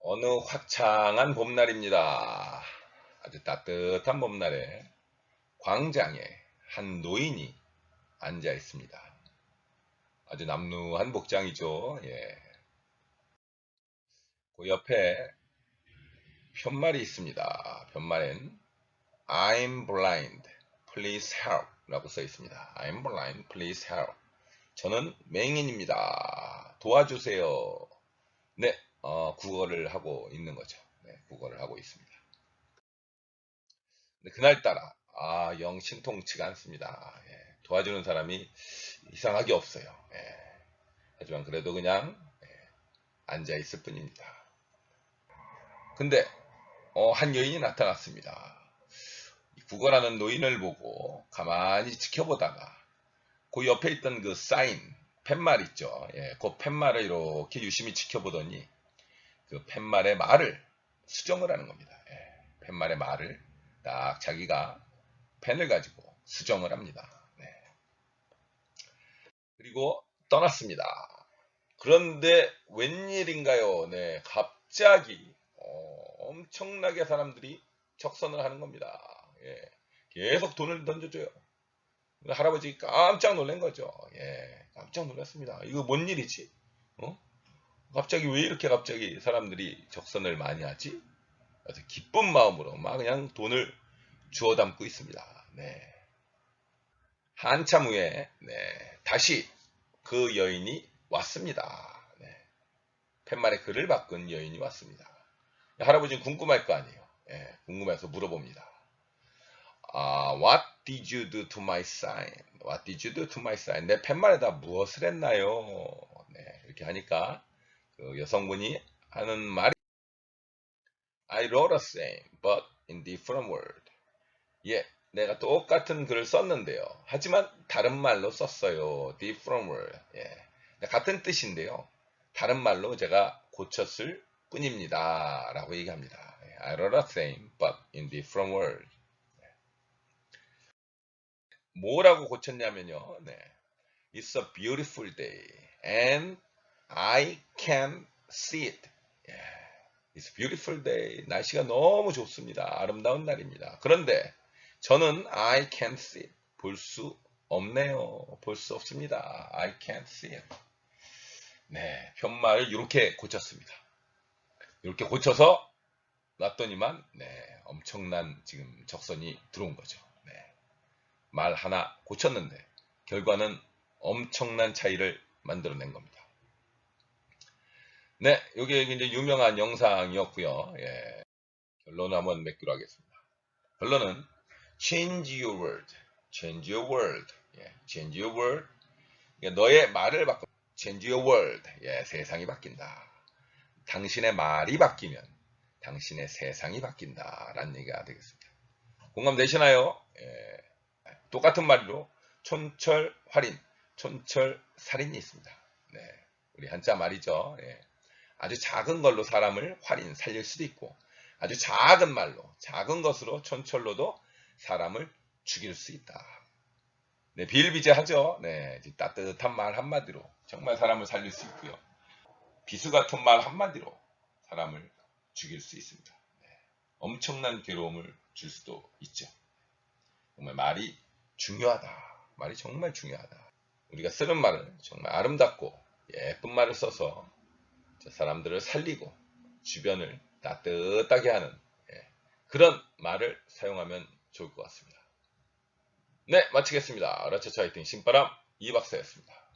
어느 화창한 봄날입니다. 아주 따뜻한 봄날에 광장에 한 노인이 앉아 있습니다. 아주 남루한 복장이죠. 예. 그 옆에 편말이 있습니다. 편말엔 I'm blind, please help 라고 써 있습니다. I'm blind, please help. 저는 맹인입니다. 도와주세요. 네, 어, 국어를 하고 있는 거죠. 네, 국어를 하고 있습니다. 근데 그날따라 아, 영 신통치가 않습니다. 예, 도와주는 사람이 이상하게 없어요. 예, 하지만 그래도 그냥 예, 앉아 있을 뿐입니다. 근데 어, 한 여인이 나타났습니다. 국어라는 노인을 보고 가만히 지켜보다가 그 옆에 있던 그 사인 팻말 있죠. 예, 그 팻말을 이렇게 유심히 지켜보더니 그 팻말의 말을 수정을 하는 겁니다. 예, 팻말의 말을 딱 자기가 펜을 가지고 수정을 합니다. 네. 그리고 떠났습니다. 그런데 웬일인가요? 네, 갑자기 어, 엄청나게 사람들이 적선을 하는 겁니다. 예, 계속 돈을 던져줘요. 할아버지 깜짝 놀란 거죠. 예, 깜짝 놀랐습니다. 이거 뭔 일이지? 어? 갑자기 왜 이렇게 갑자기 사람들이 적선을 많이 하지? 그래서 기쁜 마음으로 막 그냥 돈을 주워 담고 있습니다. 네. 한참 후에 네, 다시 그 여인이 왔습니다. 네. 팻말에 글을 바꾼 여인이 왔습니다. 할아버지는 궁금할 거 아니에요. 예, 궁금해서 물어봅니다. 아, what did you do to my sign? What did you do to my sign? 내 팻말에다 무엇을 했나요? 네, 이렇게 하니까 그 여성분이 하는 말이 I wrote a same, but in different word. 예, 내가 똑같은 글을 썼는데요. 하지만 다른 말로 썼어요. different word. 예, 같은 뜻인데요. 다른 말로 제가 고쳤을 뿐입니다. 라고 얘기합니다. 예, I wrote a same, but in different word. 뭐라고 고쳤냐면요. 네. It's a beautiful day and I can see it. It's beautiful day. 날씨가 너무 좋습니다. 아름다운 날입니다. 그런데 저는 I can't see it. 볼 수 없네요. 볼 수 없습니다. I can't see it. 네, 편말을 이렇게 고쳤습니다. 이렇게 고쳐서 놨더니만 네, 엄청난 지금 적선이 들어온 거죠. 네. 말 하나 고쳤는데 결과는 엄청난 차이를 만들어낸 겁니다. 네, 이게 이제 유명한 영상이었고요. 예, 결론을 한번 맺기로 하겠습니다. 결론은 change your word, change your word, 예, change your word. 그러니까 너의 말을 바꿔, change your world. 예, 세상이 바뀐다. 당신의 말이 바뀌면 당신의 세상이 바뀐다라는 얘기가 되겠습니다. 공감되시나요? 예. 똑같은 말로 촌철 활인, 촌철 살인이 있습니다. 네, 우리 한자 말이죠. 예. 아주 작은 걸로 사람을 활인 살릴 수도 있고 아주 작은 말로 작은 것으로 촌철로도 사람을 죽일 수 있다. 네, 비일비재하죠. 네, 따뜻한 말 한마디로 정말 사람을 살릴 수 있고요. 비수 같은 말 한마디로 사람을 죽일 수 있습니다. 네, 엄청난 괴로움을 줄 수도 있죠. 정말 말이 중요하다. 말이 정말 중요하다. 우리가 쓰는 말을 정말 아름답고 예쁜 말을 써서 사람들을 살리고 주변을 따뜻하게 하는 예, 그런 말을 사용하면 좋을 것 같습니다. 네, 마치겠습니다. 라차차 화이팅 신바람 이박사였습니다.